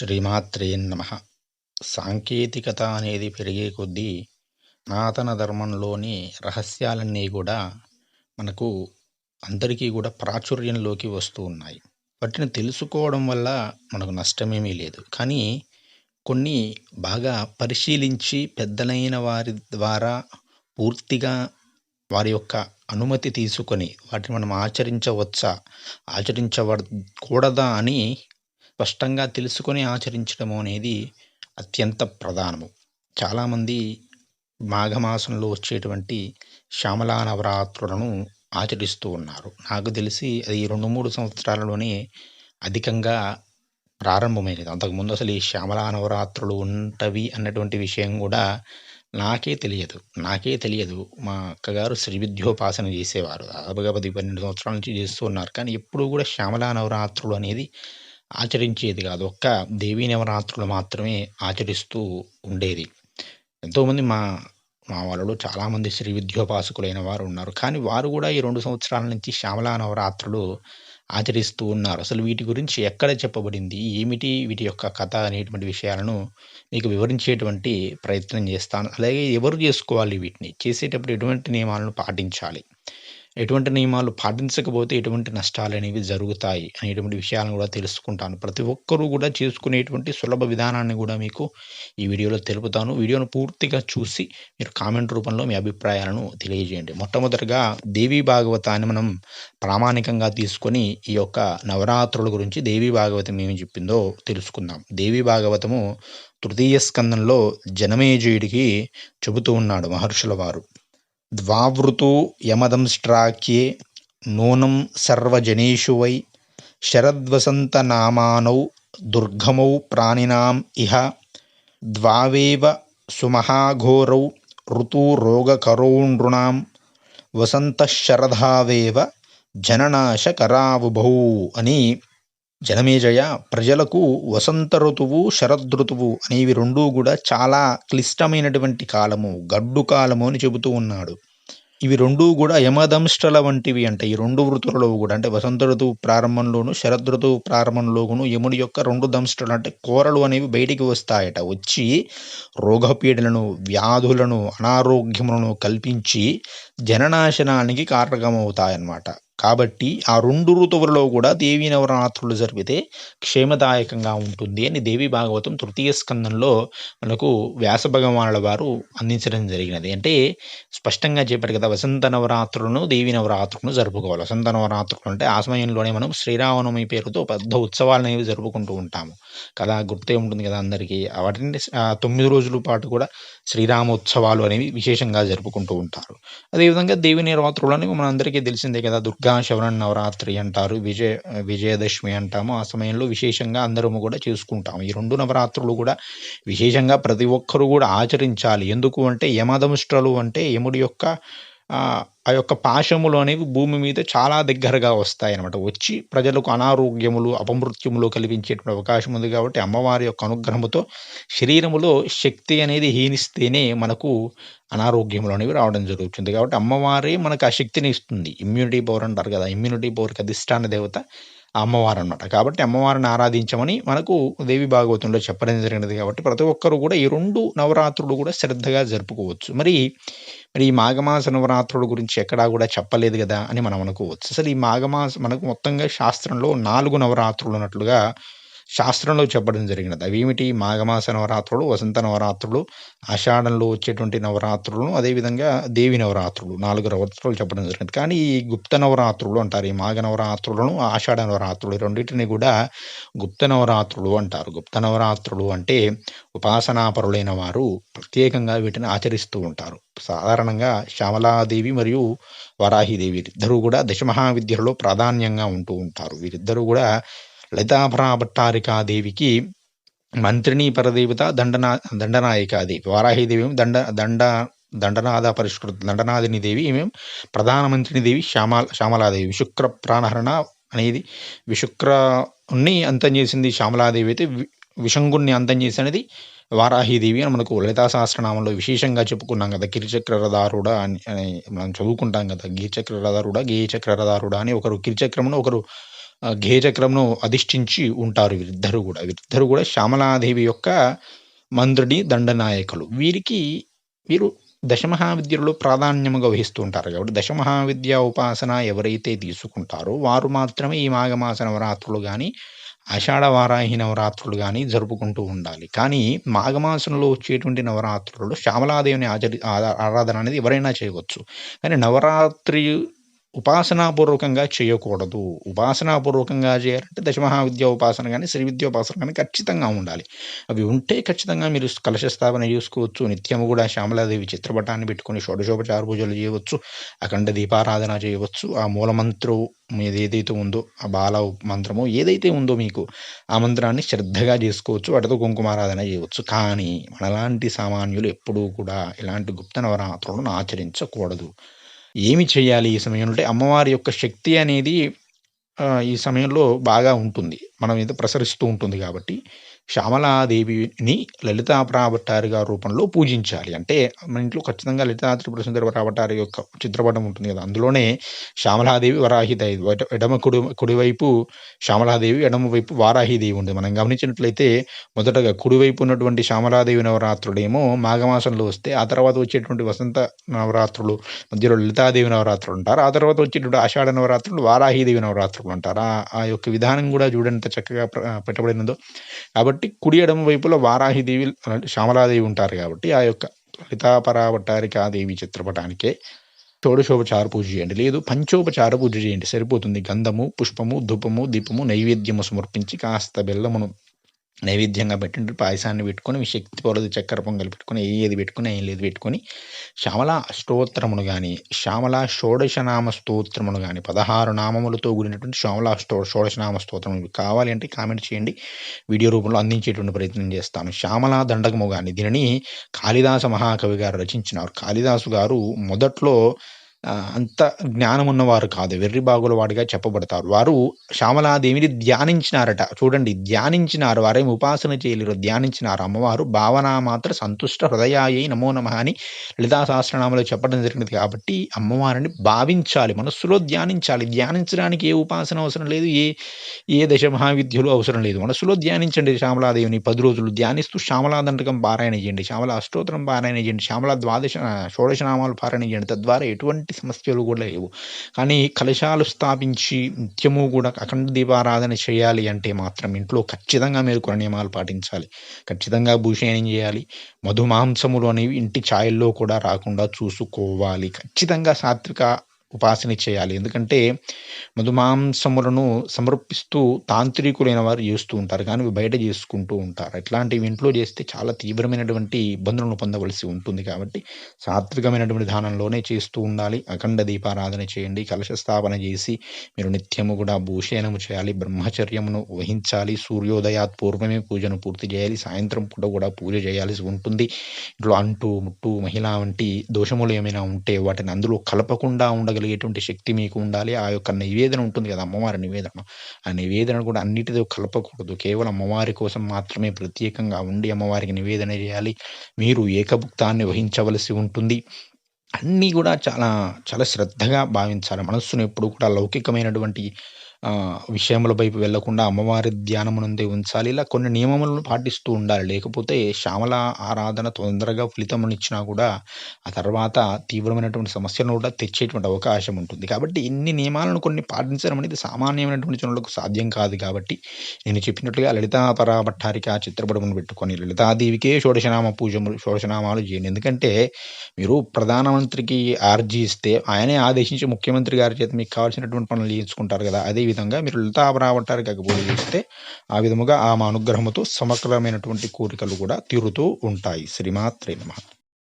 శ్రీమాత్రే నమ. సాంకేతికత అనేది పెరిగే కొద్దీ సనాతన ధర్మంలోని రహస్యాలన్నీ కూడా మనకు అందరికీ కూడా ప్రాచుర్యంలోకి వస్తూ ఉన్నాయి. వాటిని తెలుసుకోవడం వల్ల మనకు నష్టమేమీ లేదు. కానీ కొన్ని బాగా పరిశీలించి పెద్దలైన వారి ద్వారా పూర్తిగా వారి యొక్క అనుమతి తీసుకొని వాటిని మనం ఆచరించవచ్చా? ఆచరించకూడదా అని స్పష్టంగా తెలుసుకొని ఆచరించడం అనేది అత్యంత ప్రధానము. చాలామంది మాఘమాసంలో వచ్చేటువంటి శ్యామలా నవరాత్రులను ఆచరిస్తూ ఉన్నారు. నాకు తెలిసి అది రెండు మూడు సంవత్సరాలలోనే అధికంగా ప్రారంభమైనది అంతకుముందు అసలు ఈ శ్యామలా నవరాత్రులు ఉంటవి అన్నటువంటి విషయం కూడా నాకే తెలియదు. నాకే తెలియదు. మా అక్కగారు శ్రీ విద్యోపాసన చేసేవారు. దాదాపుగా పది పన్నెండు సంవత్సరాల నుంచి చేస్తూ ఉన్నారు. కానీ ఎప్పుడూ కూడా శ్యామలా నవరాత్రులు అనేది ఆచరించేది కాదు. ఒక్క దేవీ నవరాత్రులు మాత్రమే ఆచరిస్తూ ఉండేది. ఎంతోమంది మా మా వాళ్ళలో చాలామంది శ్రీ విద్యోపాసకులైన వారు ఉన్నారు. కానీ వారు కూడా ఈ రెండు సంవత్సరాల నుంచి శ్యామలా నవరాత్రులు ఆచరిస్తూ ఉన్నారు. అసలు వీటి గురించి ఎక్కడ చెప్పబడింది? ఏమిటి వీటి యొక్క కథ అనేటువంటి విషయాలను మీకు వివరించేటువంటి ప్రయత్నం చేస్తాను. అలాగే ఎవరు చేసుకోవాలి వీటిని? చేసేటప్పుడు ఎటువంటి నియమాలను పాటించాలి? ఎటువంటి నియమాలు పాటించకపోతే ఎటువంటి నష్టాలు అనేవి జరుగుతాయి అనేటువంటి విషయాలను కూడా తెలుసుకుంటాను. ప్రతి ఒక్కరూ కూడా చేసుకునేటువంటి సులభ విధానాన్ని కూడా మీకు ఈ వీడియోలో తెలుపుతాను. వీడియోను పూర్తిగా చూసి మీరు కామెంట్ రూపంలో మీ అభిప్రాయాలను తెలియజేయండి. మొట్టమొదటిగా దేవీ భాగవతాన్ని మనం ప్రామాణికంగా తీసుకొని ఈ యొక్క నవరాత్రుల గురించి దేవీ భాగవతం ఏమి చెప్పిందో తెలుసుకుందాం. దేవీ భాగవతము తృతీయ స్కందంలో జనమేజయుడికి చెబుతూ ఉన్నాడు మహర్షుల వారు. द्वावृतौ यमदंष्ट्राख्ये नूनं सर्वजनेषु वै शरद्वसन्तनामानौ दुर्गमौ प्राणिनाम् इह द्वावेव सुमहाघोरौ ऋतुरोगकरोणृणां वसन्तः शरधावेव जननाशकरावुभौ अनि జనమేజయ ప్రజలకు వసంత ఋతువు శరదృతువు అనేవి రెండూ కూడా చాలా క్లిష్టమైనటువంటి కాలము గడ్డు కాలము అని చెబుతూ ఉన్నాడు. ఇవి రెండూ కూడా యమదంష్టల వంటివి అంటే. ఈ రెండు ఋతువులలో కూడా అంటే వసంత ఋతువు ప్రారంభంలోను శరద్ ఋతువు ప్రారంభంలోను యముడి యొక్క రెండు దంష్టలు అంటే కూరలు అనేవి బయటికి వస్తాయట. వచ్చి రోగపీడలను వ్యాధులను అనారోగ్యములను కల్పించి జననాశనానికి కారకమవుతాయన్నమాట. కాబట్టి ఆ రెండు ఋతువులలో కూడా దేవీ నవరాత్రులు జరిపితే క్షేమదాయకంగా ఉంటుంది అని దేవి భాగవతం తృతీయ స్కందంలో మనకు వ్యాస భగవానుల వారు అందించడం జరిగినది. అంటే స్పష్టంగా చెప్పారు కదా వసంత నవరాత్రులను దేవి నవరాత్రులను జరుపుకోవాలి. వసంత నవరాత్రులు అంటే ఆ సమయంలోనే మనం శ్రీరామనవమి పేరుతో పెద్ద ఉత్సవాలు అనేవి జరుపుకుంటూ ఉంటాము. కదా గుర్తే ఉంటుంది కదా అందరికీ. వాటిని తొమ్మిది రోజుల పాటు కూడా శ్రీరామ ఉత్సవాలు అనేవి విశేషంగా జరుపుకుంటూ ఉంటారు. అదేవిధంగా దేవి నవరాత్రులు అనేవి మనందరికీ తెలిసిందే కదా దుర్గా శవరణ నవరాత్రి అంటారు విజయ విజయదశమి అంటాము. ఆ సమయంలో విశేషంగా అందరము కూడా చేసుకుంటాము. ఈ రెండు నవరాత్రులు కూడా విశేషంగా ప్రతి ఒక్కరూ కూడా ఆచరించాలి. ఎందుకు అంటే యమదముష్ట్రలు అంటే యముడి యొక్క ఆ యొక్క పాశములు అనేవి భూమి మీద చాలా దగ్గరగా వస్తాయి అనమాట వచ్చి ప్రజలకు అనారోగ్యములు అపమృత్యములు కలిగించేటువంటి అవకాశం ఉంది కాబట్టి అమ్మవారి యొక్క అనుగ్రహముతో శరీరములో శక్తి అనేది హీనిస్తేనే మనకు అనారోగ్యములు అనేవి రావడం జరుగుతుంది. కాబట్టి అమ్మవారే మనకు ఆ శక్తిని ఇస్తుంది. ఇమ్యూనిటీ పవర్ అంటారు కదా. ఇమ్యూనిటీ పవర్కి అధిష్టాన దేవత అమ్మవారు అనమాట కాబట్టి అమ్మవారిని ఆరాధించమని మనకు దేవి భాగవతంలో చెప్పడం జరిగినది కాబట్టి ప్రతి ఒక్కరు కూడా ఈ రెండు నవరాత్రులు కూడా శ్రద్ధగా జరుపుకోవచ్చు. మరి మరి ఈ మాఘమాస నవరాత్రుల గురించి ఎక్కడా కూడా చెప్పలేదు కదా అని మనం అనుకోవచ్చు. అసలు ఈ మాఘమాస మనకు మొత్తంగా శాస్త్రంలో నాలుగు నవరాత్రులు ఉన్నట్లుగా శాస్త్రంలో చెప్పడం జరిగినది. అవేమిటి? మాఘమాస నవరాత్రులు వసంత నవరాత్రులు ఆషాఢంలో వచ్చేటువంటి నవరాత్రులను అదేవిధంగా దేవి నవరాత్రులు నాలుగు నవరాత్రులు చెప్పడం జరిగింది కానీ ఈ గుప్త నవరాత్రులు అంటారు ఈ మాఘ నవరాత్రులను ఆషాఢ నవరాత్రులు రెండింటిని కూడా గుప్త నవరాత్రులు అంటారు. గుప్త నవరాత్రులు అంటే ఉపాసనాపరులైన వారు ప్రత్యేకంగా వీటిని ఆచరిస్తూ ఉంటారు. సాధారణంగా శ్యామలాదేవి మరియు వరాహిదేవి ఇద్దరూ కూడా దశమహావిద్యలో ప్రాధాన్యంగా ఉంటూ ఉంటారు. వీరిద్దరూ కూడా లలితాభరాభట్టారికాదేవికి మంత్రిని పరదేవత దండనా దండనాయికాదేవి వారాహిదేవి దండ దండ దండనాథ పరిష్కృత దండనాథిని దేవి మేము ప్రధానమంత్రిని దేవి శ్యామల శ్యామలాదేవి. విశుక్ర ప్రాణహరణ అనేది విశుక్రని అంతం చేసింది శ్యామలాదేవి అయితే విషంగుణ్ణి అంతం చేసినది వారాహిదేవి అని మనకు లలితా సహస్రనామంలో విశేషంగా చెప్పుకున్నాం కదా. గిరిచక్రరదారుడ అని మనం చదువుకుంటాం కదా. గీచక్ర గిరిచక్రరదారుడ గేయచక్రరదారుడ అని ఒకరు కిరిచక్రమును ఒకరు ఆహ్, అధిష్ఠించి ఉంటారు వీరిద్దరూ కూడా వీరిద్దరూ కూడా శ్యామలాదేవి యొక్క మంత్రుడి దండనాయకులు. వీరికి వీరు దశమహావిద్యలో ప్రాధాన్యముగా వహిస్తూ ఉంటారు కాబట్టి దశమహావిద్య ఉపాసన ఎవరైతే తీసుకుంటారో వారు మాత్రమే ఈ మాఘమాస నవరాత్రులు కానీ ఆషాఢ వారాహి నవరాత్రులు కానీ జరుపుకుంటూ ఉండాలి. కానీ మాఘమాసంలో వచ్చేటువంటి నవరాత్రులలో శ్యామలాదేవిని ఆచరి ఆరాధన అనేది ఎవరైనా చేయవచ్చు. కానీ నవరాత్రి ఉపాసనాపూర్వకంగా చేయకూడదు. ఉపాసనాపూర్వకంగా చేయాలంటే దశమహావిద్య ఉపాసన కానీ శ్రీ విద్య ఉపాసన కానీ ఖచ్చితంగా ఉండాలి. అవి ఉంటే ఖచ్చితంగా మీరు కలశ స్థాపన చేసుకోవచ్చు. నిత్యము కూడా శ్యామలాదేవి చిత్రపటాన్ని పెట్టుకొని షోడశోపచార పూజలు చేయవచ్చు. అఖండ దీపారాధన చేయవచ్చు. ఆ మూలమంత్రం మీదేదైతే ఉందో ఆ బాల మంత్రమో ఏదైతే ఉందో మీకు ఆ మంత్రాన్ని శ్రద్ధగా చేసుకోవచ్చు. వాటితో కుంకుమారాధన చేయవచ్చు. కానీ మనలాంటి సామాన్యులు ఎప్పుడూ కూడా ఇలాంటి గుప్త నవరాత్రులను ఆచరించకూడదు. ఏమి చేయాలి ఈ సమయంలో అంటే అమ్మవారి యొక్క శక్తి అనేది ఈ సమయంలో బాగా ఉంటుంది. మనం మీద ప్రసరిస్తూ ఉంటుంది కాబట్టి శ్యామలాదేవిని లలితా పరాభట్టారి గారి రూపంలో పూజించాలి. అంటే మన ఇంట్లో ఖచ్చితంగా లలితా త్రిపుర సుందర పరాభట్టారి యొక్క చిత్రపటం ఉంటుంది కదా అందులోనే శ్యామలాదేవి, వరాహిదేవి ఎడమ కుడి కుడివైపు శ్యామలాదేవి, ఎడమ వైపు వారాహిదేవి ఉంది. మనం గమనించినట్లయితే మొదటగా కుడివైపు ఉన్నటువంటి శ్యామలాదేవి నవరాత్రుడేమో మాఘమాసంలో వస్తే, ఆ తర్వాత వచ్చేటువంటి వసంత నవరాత్రులు మధ్యలో లలితాదేవి నవరాత్రులు ఉంటారు ఆ తర్వాత వచ్చేటువంటి ఆషాఢ నవరాత్రులు వారాహిదేవి నవరాత్రులు ఉంటారు ఆ యొక్క విధానం కూడా చూడంత చక్కగా ప్ర పెట్టబడినదో. కాబట్టి కుడి ఎడమ వైపులో వారాహిదేవి శ్యామలాదేవి ఉంటారు కాబట్టి ఆ యొక్క లలితా పరాభట్టారికాదేవి చిత్రపటానికే షోడశోపచార పూజ చేయండి. లేదు పంచోపచార పూజ చేయండి సరిపోతుంది. గంధము, పుష్పము, ధూపము, దీపము, నైవేద్యము సమర్పించి కాస్త బెల్లమును నైవేద్యంగా పెట్టండి. పాయసాన్ని పెట్టుకొని శక్తి కొలది చక్కెర పొంగలి పెట్టుకొని ఏది పెట్టుకుని ఏం లేదు పెట్టుకొని శ్యామల అష్టోత్తరమును కానీ శ్యామల షోడశనామ స్తోత్రమును కానీ పదహారు నామములతో కూడినటువంటి శ్యామల షో షోడశనామ స్తోత్రం కావాలి అంటే కామెంట్ చేయండి. వీడియో రూపంలో అందించేటువంటి ప్రయత్నం చేస్తాను. శ్యామల దండకము కానీ దీనిని కాళిదాస మహాకవి గారు రచించినారు. కాళిదాసు గారు మొదట్లో అంత జ్ఞానం ఉన్నవారు కాదు. వెర్రిబాగుల వాడిగా చెప్పబడతారు. వారు శ్యామలాదేవిని ధ్యానించినారట. చూడండి ధ్యానించినారు. వారేం ఉపాసన చేయలేరు. ధ్యానించినారు. అమ్మవారు భావన మాత్ర సంతుష్ట హృదయాయై నమో నమ అని లలితా సహస్రనామలో చెప్పడం జరిగినది కాబట్టి అమ్మవారిని భావించాలి. మనస్సులో ధ్యానించాలి. ధ్యానించడానికి ఏ ఉపాసన అవసరం లేదు. ఏ ఏ దశ మహావిద్యులు అవసరం లేదు. మనస్సులో ధ్యానించండి శ్యామలాదేవిని పది రోజులు ధ్యానిస్తూ శ్యామలాదండకం పారాయణ చేయండి. శ్యామల అష్టోత్తరం పారాయణ చేయండి. శ్యామల ద్వాదశ షోడశనామాలు పారాయణ చేయండి. తద్వారా ఎటువంటి సమస్యలు కూడా లేవు. కానీ కలశాలు స్థాపించి నిత్యము కూడా అఖండ దీపారాధన చేయాలి అంటే మాత్రం ఇంట్లో ఖచ్చితంగా మీరు కొన్ని నియమాలు పాటించాలి. ఖచ్చితంగా భూషణం చేయాలి. మధు మాంసములు అనేవి ఇంటి ఛాయల్లో కూడా రాకుండా చూసుకోవాలి. ఖచ్చితంగా సాత్విక ఉపాసన చేయాలి. ఎందుకంటే మధుమాంసములను సమర్పిస్తూ తాంత్రికులైన వారు చేస్తూ ఉంటారు. కానీ బయట చేసుకుంటూ ఉంటారు. ఇట్లాంటివి ఇంట్లో చేస్తే చాలా తీవ్రమైనటువంటి ఇబ్బందులను పొందవలసి ఉంటుంది కాబట్టి సాత్వికమైనటువంటి విధానంలోనే చేస్తూ ఉండాలి. అఖండ దీపారాధన చేయండి. కలశ స్థాపన చేసి మీరు నిత్యము కూడా భూషయనము చేయాలి. బ్రహ్మచర్యమును వహించాలి. సూర్యోదయాత్ పూర్వమే పూజను పూర్తి చేయాలి. సాయంత్రం పూట కూడా పూజ చేయాల్సి ఉంటుంది. ఇంట్లో అంటూ ముట్టు, మహిళ వంటి దోషములు ఏమైనా ఉంటే వాటిని అందులో కలపకుండా ఉండగలిగేటువంటి శక్తి మీకు ఉండాలి. ఆ యొక్క నివేదన ఉంటుంది కదా! అమ్మవారి నివేదన. ఆ నివేదన కూడా అన్నిటితో కలపకూడదు. కేవలం అమ్మవారి కోసం మాత్రమే ప్రత్యేకంగా ఉండి అమ్మవారికి నివేదన చేయాలి. మీరు ఏకభుక్తాన్ని వహించవలసి ఉంటుంది. అన్నీ కూడా చాలా చాలా శ్రద్ధగా భావించాలి. మనస్సును ఎప్పుడు కూడా లౌకికమైనటువంటి విషయముల వైపు వెళ్ళకుండా అమ్మవారి ధ్యానమునందే ఉంచాలి. ఇలా కొన్ని నియమములను పాటిస్తూ ఉండాలి. లేకపోతే శ్యామల ఆరాధన తొందరగా ఫలితమునిచ్చినా కూడా ఆ తర్వాత తీవ్రమైనటువంటి సమస్యలను కూడా తెచ్చేటువంటి అవకాశం ఉంటుంది. కాబట్టి ఇన్ని నియమాలను కొన్ని పాటించడం అనేది సామాన్యమైనటువంటి జనులకు సాధ్యం కాదు కాబట్టి నేను చెప్పినట్లుగా లలితా పరాభట్టారిక చిత్రపటమును పెట్టుకొని లలితాదేవికే షోడశనామ పూజములు షోడశనామాలు చేయండి. ఎందుకంటే మీరు ప్రధానమంత్రికి ఆర్జీ ఇస్తే ఆయనే ఆదేశించి ముఖ్యమంత్రి గారి చేత మీకు కావాల్సినటువంటి పనులు చేయించుకుంటారు కదా! అదే విధంగా మీరు లలితా పరాభట్టారికకు పూజ చేస్తే ఆ విధముగా ఆమె అనుగ్రహముతో సమగ్రమైనటువంటి కోరికలు కూడా తీరుతూ ఉంటాయి. శ్రీమాత్రే నమః.